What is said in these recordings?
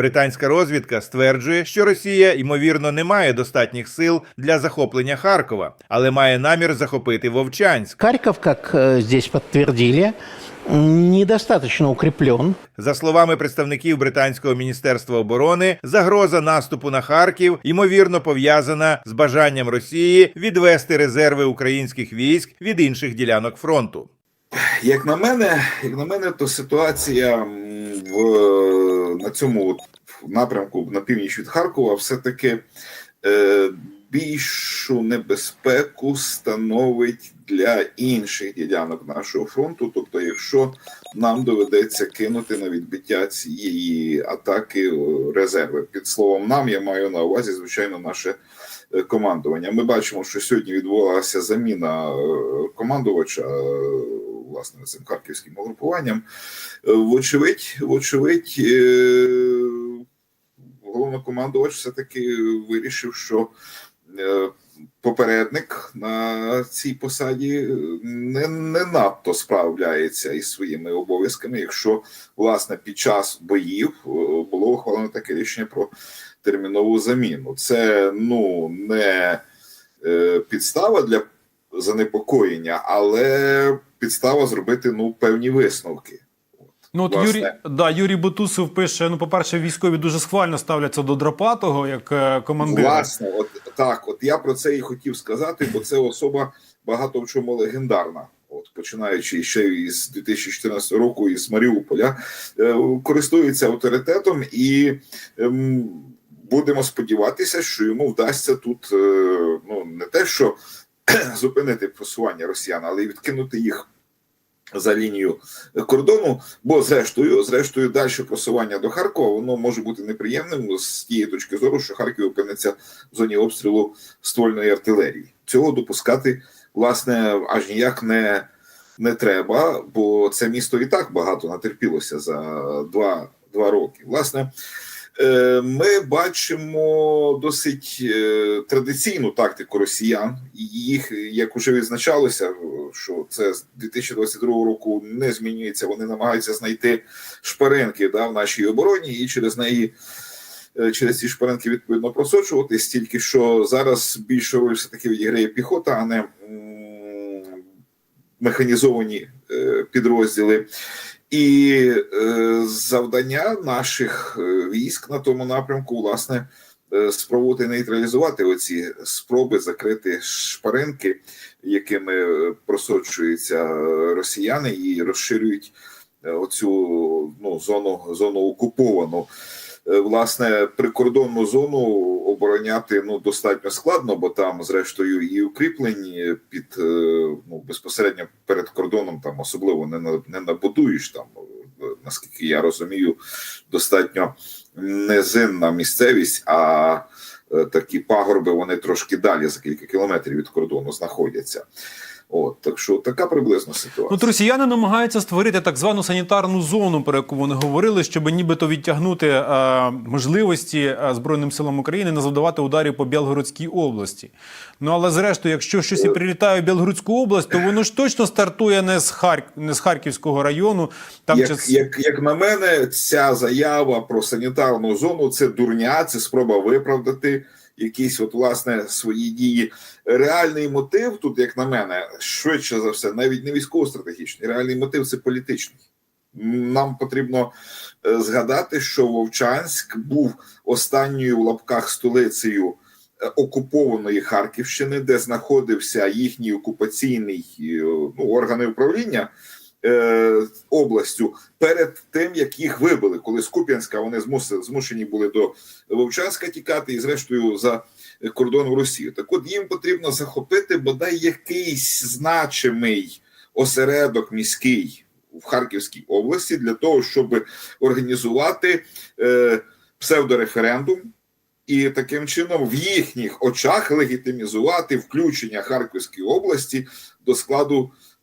Британська розвідка стверджує, що Росія ймовірно не має достатніх сил для захоплення Харкова, але має намір захопити Вовчанськ. Харьков, как э, здесь подтвердили, м, недостаточно укреплен. За словами представників британського міністерства оборони, загроза наступу на Харків ймовірно пов'язана з бажанням Росії відвести резерви українських військ від інших ділянок фронту. Як на мене, як на мене, то ситуація в на цьому от напрямку на північ від Харкова все-таки е, більшу небезпеку становить для інших ділянок нашого фронту. Тобто, якщо нам доведеться кинути на відбиття цієї атаки резерви, під словом нам я маю на увазі, звичайно, наше е, командування. Ми бачимо, що сьогодні відбувалася заміна е, командувача. Власне, цим харківським угрупуванням, Е, вочевидь, вочевидь, е, головнокомандувач все-таки вирішив, що е, попередник на цій посаді не, не надто справляється із своїми обов'язками, якщо власне під час боїв було ухвалено таке рішення про термінову заміну. Це ну не підстава для занепокоєння, але підстава зробити ну певні висновки. Ну, от Власне. Юрій, да, Юрій Бутусов пише: ну, по-перше, військові дуже схвально ставляться до Драпатого як е, командира. Власне, от так, от я про це і хотів сказати, бо це особа багато в чому легендарна. От починаючи ще із 2014 року із Маріуполя, е, користується авторитетом і ем, будемо сподіватися, що йому вдасться тут е, ну не те, що зупинити просування росіян, але й відкинути їх за лінію кордону. Бо зрештою, зрештою, далі просування до Харкова воно може бути неприємним з тієї точки зору, що Харків опиниться в зоні обстрілу ствольної артилерії. Цього допускати власне аж ніяк не, не треба, бо це місто і так багато натерпілося за два, два роки. Власне. Е, Ми бачимо досить е, традиційну тактику росіян. Їх, як уже відзначалося, що це з 2022 року не змінюється. Вони намагаються знайти шпаринки да, в нашій обороні і через неї. е, Через ці шпаринки відповідно просочуватись, тільки що зараз більше роль все таки відіграє піхота, а не механізовані підрозділи. І е, завдання наших е, військ на тому напрямку, власне, е, спробувати нейтралізувати оці спроби закрити шпаринки, якими просочуються росіяни і розширюють оцю ну, зону, зону окуповану. Власне, прикордонну зону обороняти ну достатньо складно, бо там, зрештою, і укріплені під е, ну безпосередньо перед кордоном там особливо не на- не набудуєш там, е, наскільки я розумію, достатньо низинна місцевість, а е, такі пагорби вони трошки далі за кілька кілометрів від кордону знаходяться. От так що така приблизна ситуація. От росіяни намагаються створити так звану санітарну зону, про яку вони говорили, щоб нібито відтягнути е, можливості е, Збройним силам України не завдавати ударів по Білгородській області. Ну але зрештою, якщо щось і прилітає в Білгородську область, то воно ж точно стартує не з Харк... не з Харківського району. Там як, чи як, як на мене, ця заява про санітарну зону це дурня, це спроба виправдати якісь от власне свої дії. Реальний мотив тут, як на мене, швидше за все, навіть не військово-стратегічний. Реальний мотив це політичний. Нам потрібно е, згадати, що Вовчанськ був останньою в лапках столицею е, окупованої Харківщини, де знаходився їхній окупаційний е, ну, органи управління областю перед тим, як їх вибили, коли з Куп'янська вони змуси- змушені були до Вовчанська тікати і, зрештою, за кордон в Росію. Так от їм потрібно захопити бодай якийсь значимий осередок міський в Харківській області для того, щоб організувати е, псевдореферендум. І таким чином в їхніх очах легітимізувати включення Харківської області до складу, е,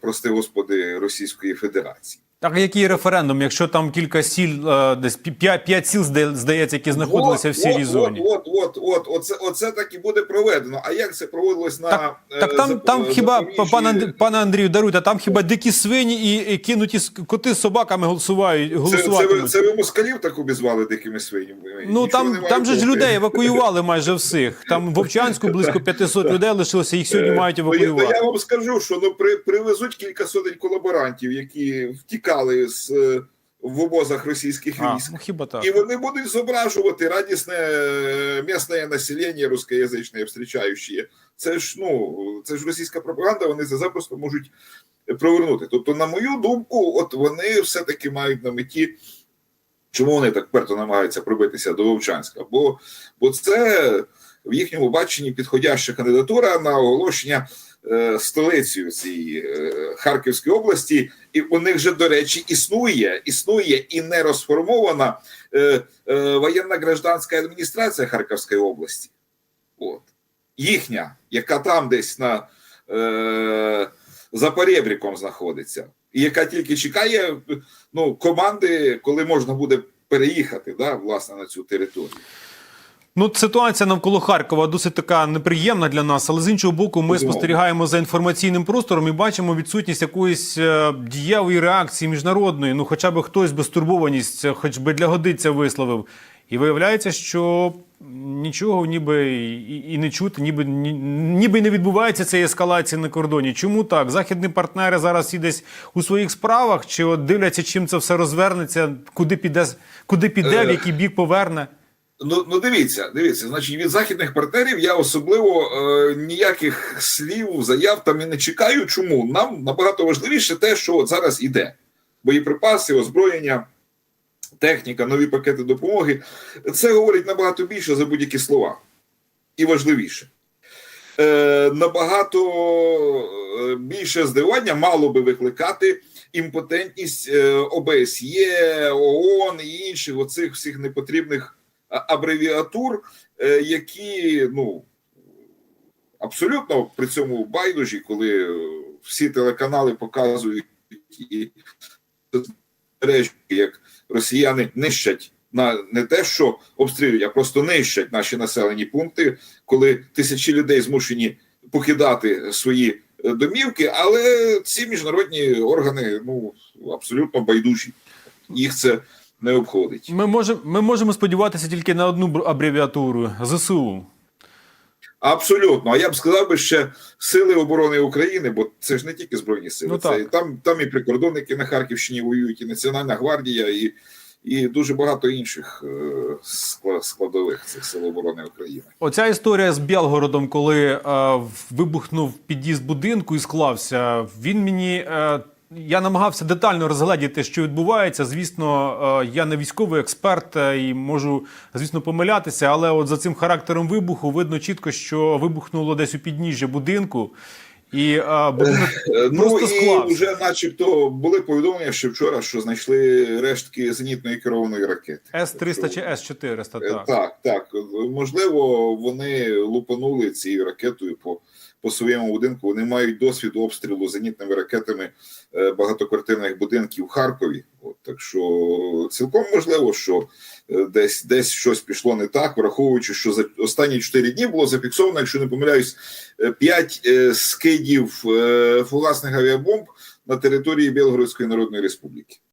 прости господи, Російської Федерації. Так, який референдум, якщо там кілька сіл, е, десь п'ять, сіл, зда- здається, які знаходилися в сірій от, зоні. От, от, от, оце, оце так і буде проведено. А як це проводилось на Так, е, так там, Зап- там хіба, пане, Андрію, пане Андрію, даруйте, там хіба дикі свині і, і кинуті коти з собаками голосувають, Це, це, ви, це ви москалів так обізвали дикими свинями? Ну там, там же ж людей евакуювали майже всіх. Там в Овчанську близько 500 людей лишилося, їх сьогодні мають ну, евакуювати. я вам скажу, що ну при, привезуть кілька сотень колаборантів, які втікали з е, в обозах російських А, військ. ну хіба так. І вони будуть зображувати радісне е, місне населення русскоязичне, встрічаюче. Це ж ну це ж російська пропаганда. Вони це запросто можуть провернути. Тобто, на мою думку, от вони все-таки мають на меті. Чому вони так перто намагаються пробитися до Вовчанська? Бо, бо це в їхньому баченні підходяща кандидатура на оголошення столицею цієї е, Харківської області, і у них же, до речі, існує, існує і не розформована е, е, воєнна гражданська адміністрація Харківської області. От. Їхня, яка там десь на е, за перебріком знаходиться, і яка тільки чекає ну, команди, коли можна буде переїхати да, власне на цю територію. Ну, ситуація навколо Харкова досить така неприємна для нас, але з іншого боку, ми спостерігаємо за інформаційним простором і бачимо відсутність якоїсь е, дієвої реакції міжнародної. Ну, хоча б хтось би стурбованість, е, хоч би для годиться висловив. І виявляється, що нічого ніби і, і не чути, ніби ніби не відбувається цієї ескалації на кордоні. Чому так? Західні партнери зараз і десь у своїх справах, чи от дивляться, чим це все розвернеться, куди піде, куди піде, в Е. який бік поверне. Ну, ну дивіться, дивіться, значить, від західних партнерів я особливо е, ніяких слів, заяв там і не чекаю. Чому? Нам набагато важливіше те, що от зараз іде. Боєприпаси, озброєння, техніка, нові пакети допомоги. Це говорить набагато більше за будь-які слова. І важливіше. Е, набагато е, більше здивування мало би викликати імпотентність е, ОБСЄ, ООН і інших оцих всіх непотрібних абревіатур, е, які ну абсолютно при цьому байдужі, коли е, всі телеканали показують і мережі, як росіяни нищать на не те, що обстрілюють, а просто нищать наші населені пункти, коли тисячі людей змушені покидати свої е, домівки, але ці міжнародні органи ну абсолютно байдужі. Їх це не обходить. Ми можемо, ми можемо сподіватися тільки на одну бр- абревіатуру ЗСУ. Абсолютно. А я б сказав би ще сили оборони України, бо це ж не тільки збройні сили. Ну, це і там, там і прикордонники на Харківщині воюють, і Національна гвардія, і, і дуже багато інших е, складових цих сил оборони України. Оця історія з Білгородом, коли е, вибухнув під'їзд будинку і склався, він мені. Е, я намагався детально розгледіти, що відбувається. Звісно, е, я не військовий експерт е, і можу, звісно, помилятися, але от за цим характером вибуху видно чітко, що вибухнуло десь у підніжжя будинку, і е, будинок Ну просто і вже, начебто, були повідомлення ще вчора, що знайшли рештки зенітної керованої ракети. С-300 чи С-400, Е, так. Так, так. Можливо, вони лупанули цією ракетою по, по своєму будинку. Вони мають досвід обстрілу зенітними ракетами е, багатоквартирних будинків в Харкові. От, так що цілком можливо, що е, десь десь щось пішло не так, враховуючи, що за останні 4 дні було зафіксовано, якщо не помиляюсь, 5 скидів е, фугасних авіабомб на території Білгородської Народної Республіки.